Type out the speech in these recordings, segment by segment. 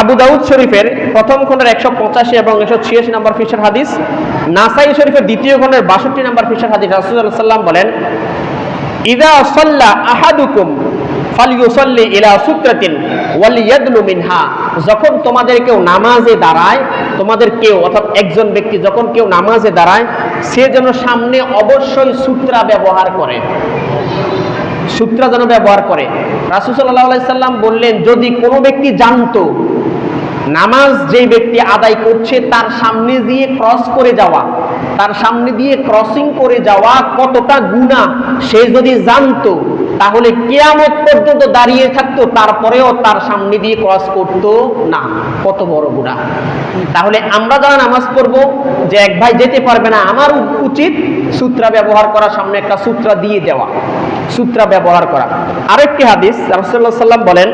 আবু দাউদ শরীফের প্রথম খণ্ডের একশো পঁচাশি এবং একশো ছিয়াশি নম্বর ফিসার হাদিস, নাসাই শরীফের দ্বিতীয় খণ্ডের বাষট্টি নম্বর ফিসার হাদিস রাসুল্লাহ সাল্লাম বলেন, ইদা সল্লা আহাদুকুম ফালিউসল্লি ইলা সুত্রাতিন ওয়ালিয়াদলু মিনহা। যখন তোমাদের কেউ নামাজে দাঁড়ায়, তোমাদের কেউ অর্থাৎ একজন ব্যক্তি যখন কেউ নামাজে দাঁড়ায়, সে যেন সামনে অবশ্যই সূত্রা ব্যবহার করে। সূত্রা যেন ব্যবহার করে। রাসুল সাল্লাহ সাল্লাম বললেন, যদি কোনো ব্যক্তি জানতো নামাজ যে ব্যক্তি আদায় করছে, তার সামনে দিয়ে ক্রস করে যাওয়া, তার সামনে দিয়ে ক্রসিং করে যাওয়া কতটা গুণা সে যদি জানতো, তাহলে কেয়ামত পর্যন্ত দাঁড়িয়ে থাকতো, তারপরেও তার সামনে দিয়ে ক্রস করতো না। কত বড় গুণা তাহলে আমরা যারা নামাজ পড়ব, যে এক ভাই যেতে পারবে না, আমার উচিত সূত্রা ব্যবহার করা, সামনে একটা সূত্রা দিয়ে দেওয়া। সূত্রা ব্যবহার করা। আরেকটি হাদিস, রাসূলুল্লাহ সাল্লাম বলেন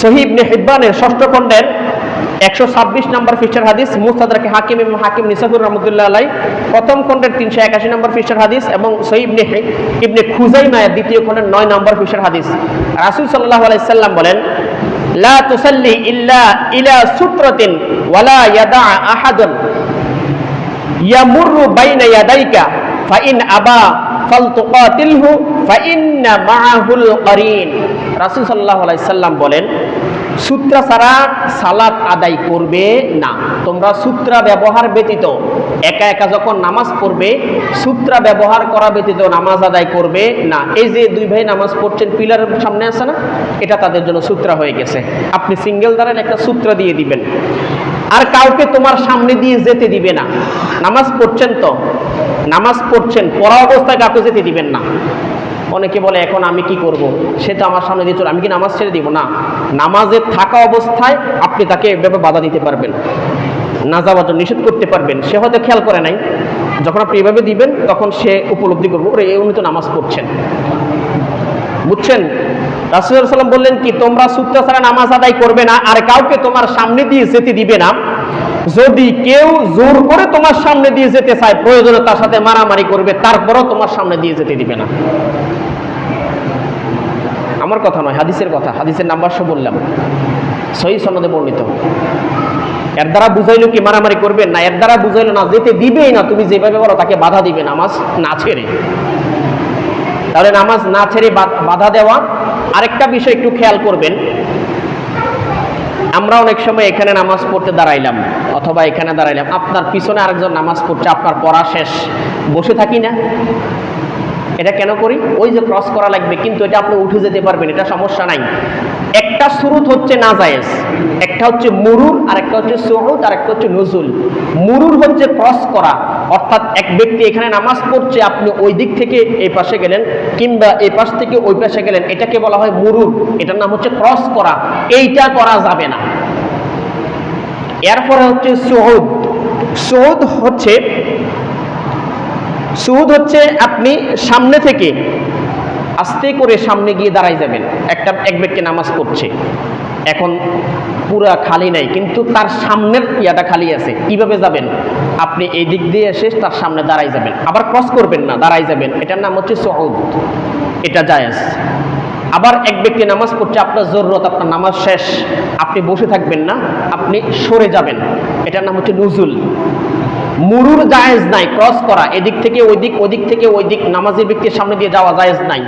সহিব হিব্বানের ষষ্ঠ খণ্ডের একশো ছাব্বিশ নম্বর ফিচার হাদিস, মুস্তাদারকে হাকিম এবং হাকিম নিসাফুর রহমতুল্লাহ আলাই প্রথম খণ্ডের তিনশো একাশি নম্বর ফিচার হাদিস এবং সহিব নেহে ইবনে খুজাইমায়ের দ্বিতীয় খণ্ডের নয় নম্বর ফিচার হাদিস। রাসুল সাল্লাহ আলাইসাল্লাম বলেন, লা তুসাল্লি ইল্লা ইলা সুত্রতিন ওয়ালা ইয়াদা আহাদুন। ইয়ামুরু বাইনা ইয়াদাইকা ফাইন আবা ফালতুকাতিলহু ফাইন্না মাআহুল কারিন। রাসূল সাল্লাল্লাহু আলাইহি সাল্লাম বলেন, সূত্রা ছাড়া সালাত আদায় করবে না। তোমরা সূত্রা ব্যবহার ব্যতীত, একা একা যখন নামাজ পড়বে, সূত্রা ব্যবহার করা ব্যতীত নামাজ আদায় করবে না। এই যে দুই ভাই নামাজ পড়ছেন, পিলারের সামনে আছে না? এটা তাদের জন্য সূত্রা হয়ে গেছে। আপনি সিঙ্গেল দ্বারা একটা সূত্রা দিয়ে দিবেন। আর কাউকে তোমার সামনে দিয়ে যেতে দিবে না। নামাজ পড়ছেন তো নামাজ পড়ছেন, পড়া অবস্থায় কাউকে যেতে দিবেন না। অনেকে বলে, এখন আমি কি করব? সে তো আমার সামনে দিয়ে চলে, আমি কি নামাজ ছেড়ে দিব? না, নামাজে থাকা অবস্থায় আপনি তাকে এভাবে বাধা দিতে পারবেন, না যাওয়ার জন্য নিষেধ করতে পারবেন। সে হয়তো খেয়াল করে নাই, যখন আপনি এভাবে দিবেন, তখন সে উপলব্ধি করব, ওরে, এই উনি তো নামাজ পড়ছেন। বুঝছেন? রাসুল সাল্লাম বললেন কি, তোমরা সূত্র ছাড়া নামাজ আদায় করবে না, আর কাউকে তোমার সামনে দিয়ে যেতে দিবে না। যদি কেউ জোর করে তোমার সামনে দিয়ে যেতে চায়, প্রয়োজনে তার সাথে মারামারি করবে, তারপরও তোমার সামনে দিয়ে যেতে দিবে না। আমার কথা নয়, হাদিসের কথা, হাদিসের নাম্বার সব বললাম। সহি সনদে বর্ণিত। এর দ্বারা বুঝাইলো কি মারামারি করবে? না, এর দ্বারা বুঝাইলো না, যেতে দিবেই না, তুমি যেভাবে বলো তাকে বাধা দিবে, নামাজ না ছেড়ে। তাহলে নামাজ না ছেড়ে বাধা দেওয়া, আরেকটা বিষয় একটু খেয়াল করবেন। আমরা অনেক সময় এখানে নামাজ পড়তে দাঁড়াইলাম, অথবা এখানে দাঁড়াইলাম, আপনার পিছনে আরেকজন নামাজ পড়ছে, আপনার পড়া শেষ, বসে থাকি না। এটা কেন করি? ওই যে ক্রস করা লাগবে, কিন্তু এটা আপনি উঠে যেতে পারবেন, এটা সমস্যা নাই। একটা সুরুত হচ্ছে নাজায়েজ, একটা হচ্ছে মুরুর আর একটা হচ্ছে সৌদ আর একটা হচ্ছে নজুল। মুরুর হচ্ছে ক্রস করা, অর্থাৎ এক ব্যক্তি এখানে নামাজ পড়ছে, আপনি ওই দিক থেকে এই পাশে গেলেন, কিংবা এই পাশ থেকে ওই পাশে গেলেন, এটাকে বলা হয় মুরুর, এটার নাম হচ্ছে ক্রস করা, এইটা করা যাবে না। এরপরে হচ্ছে সৌদ সৌদ হচ্ছে সুদ হচ্ছে আপনি সামনে থেকে আস্তে করে সামনে গিয়ে দাঁড়াই যাবেন। একটা, এক ব্যক্তি নামাজ পড়ছে। এখন পুরা খালি নাই, কিন্তু তার সামনের ইয়াটা খালি আছে। কীভাবে যাবেন? আপনি এই দিক দিয়ে এসে তার সামনে দাঁড়াই যাবেন। আবার ক্রস করবেন না দাঁড়াই যাবেন। এটার নাম হচ্ছে সৌদ এটা জায়েজ। আবার এক ব্যক্তি নামাজ পড়ছে, আপনার জরুরত, আপনার নামাজ শেষ। আপনি বসে থাকবেন না, আপনি সরে যাবেন। এটার নাম হচ্ছে নজুল। মুরুর জায়েজ নাই ক্রস করা, এদিক থেকে ওই দিক ওদিক থেকে ওই দিক নামাজের ব্যক্তির সামনে দিয়ে যাওয়া জায়েজ নাই।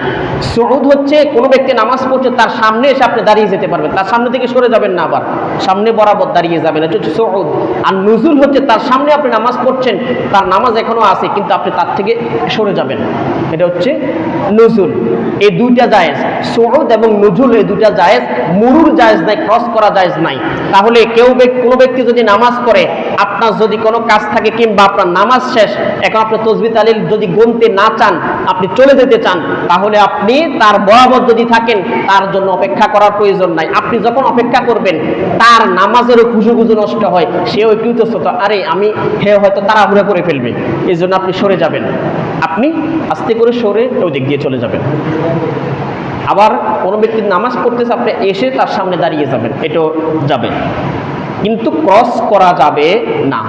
সৌদ হচ্ছে কোনো ব্যক্তি নামাজ পড়ছে, তার সামনে এসে আপনি দাঁড়িয়ে যেতে পারবেন, তার সামনে থেকে সরে যাবেন না আবার, সামনে বরাবর দাঁড়িয়ে যাবেন, এটা হচ্ছে সৌদ আর নজুল হচ্ছে তার সামনে আপনি নামাজ পড়ছেন, তার নামাজ এখনও আছে, কিন্তু আপনি তার থেকে সরে যাবেন। এটা হচ্ছে নজুল, এই দুইটা জায়েজ সৌদ এবং নজুল, এই দুইটা জায়েজ, মুরুর জায়েজ নাই ক্রস করা জায়েজ নাই। তাহলে কেউ কোনো ব্যক্তি যদি নামাজ পড়ে আপনার যদি কোনো কাজ থাকে কিংবা আপনার নামাজ শেষ, এখন আপনি তসবি তালিল যদি গুনতে না চান, আপনি চলে যেতে চান, তাহলে আপনি তার বরাবর যদি থাকেন, তার জন্য অপেক্ষা করার প্রয়োজন নাই। আপনি যখন অপেক্ষা করবেন, তার নামাজেরও খুশু খুশু নষ্ট হয়, সেও একটু ইতস্তত, আরে, আমি হে হয়তো তাড়াহুড়া করে ফেলবে। এই জন্য আপনি সরে যাবেন। আপনি আস্তে করে সরে ওই দিক দিয়ে চলে যাবেন। আবার কোনো ব্যক্তি নামাজ পড়তেছে, আপনি এসে তার সামনে দাঁড়িয়ে যাবেন, এটাও যাবে। কিন্তু ক্রস করা যাবে না।